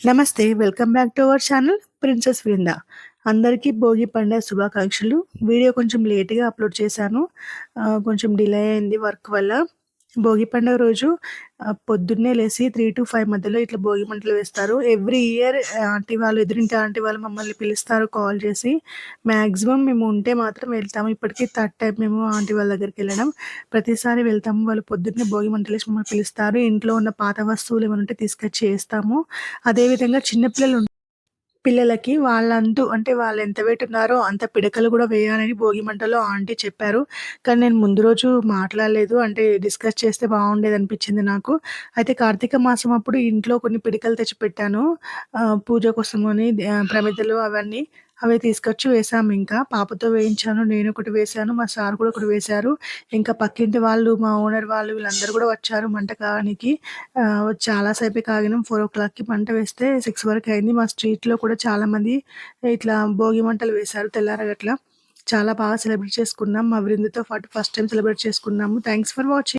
Namaste welcome back to our channel princess Vrinda. అందరికీ భోగి పండుగ శుభాకాంక్షలు. వీడియో కొంచెం లేట్గా అప్లోడ్ చేశాను. కొంచెం డిలే అయింది వర్క్ వల్ల. భోగి పండుగ రోజు పొద్దున్నే లేసి త్రీ టు ఫైవ్ మధ్యలో ఇట్లా భోగి మంటలు వేస్తారు. ఎవ్రీ ఇయర్ ఆంటీ వాళ్ళు ఎదురింటి ఆంటీ వాళ్ళు మమ్మల్ని పిలుస్తారు కాల్ చేసి. మ్యాక్సిమం మేము ఉంటే మాత్రం వెళ్తాము. ఇప్పటికీ థర్డ్ టైం మేము ఆంటీ వాళ్ళ దగ్గరికి వెళ్ళడం. ప్రతిసారి వెళ్తాము. వాళ్ళు పొద్దున్నే భోగి మంటలు వేసి మమ్మల్ని పిలుస్తారు. ఇంట్లో ఉన్న పాత వస్తువులు ఏమైనా ఉంటే తీసుకొచ్చి వేస్తాము. అదేవిధంగా చిన్నపిల్లలు పిల్లలకి వాళ్ళంతూ అంటే వాళ్ళు ఎంత వెయిట్ ఉన్నారో అంత పిడకలు కూడా వేయాలని భోగి మంటలో ఆంటీ చెప్పారు. కానీ నేను ముందు రోజు మాట్లాడలేదు. అంటే డిస్కస్ చేస్తే బాగుండేది అనిపించింది నాకు. అయితే కార్తీక మాసం అప్పుడు ఇంట్లో కొన్ని పిడకలు తెచ్చిపెట్టాను. పూజ కోసమని అని ప్రమిదలు అవన్నీ. అవి తీసుకొచ్చి వేసాము ఇంకా పాపతో వేయించాను నేను ఒకటి వేశాను మా సార్ కూడా ఒకటి వేశారు. ఇంకా పక్కింటి వాళ్ళు మా ఓనర్ వాళ్ళు వీళ్ళందరూ కూడా వచ్చారు మంట కావడానికి. చాలాసేపు కాగినాం ఫోర్ ఓ క్లాక్కి మంట వేస్తే సిక్స్ వరకు అయింది. మా స్ట్రీట్లో కూడా చాలామంది ఇట్లా భోగి మంటలు వేశారు తెల్లారగట్ల. చాలా బాగా సెలబ్రేట్ చేసుకున్నాం. మా వృందితో పాటు ఫస్ట్ టైం సెలబ్రేట్ చేసుకున్నాము. Thanks for watching.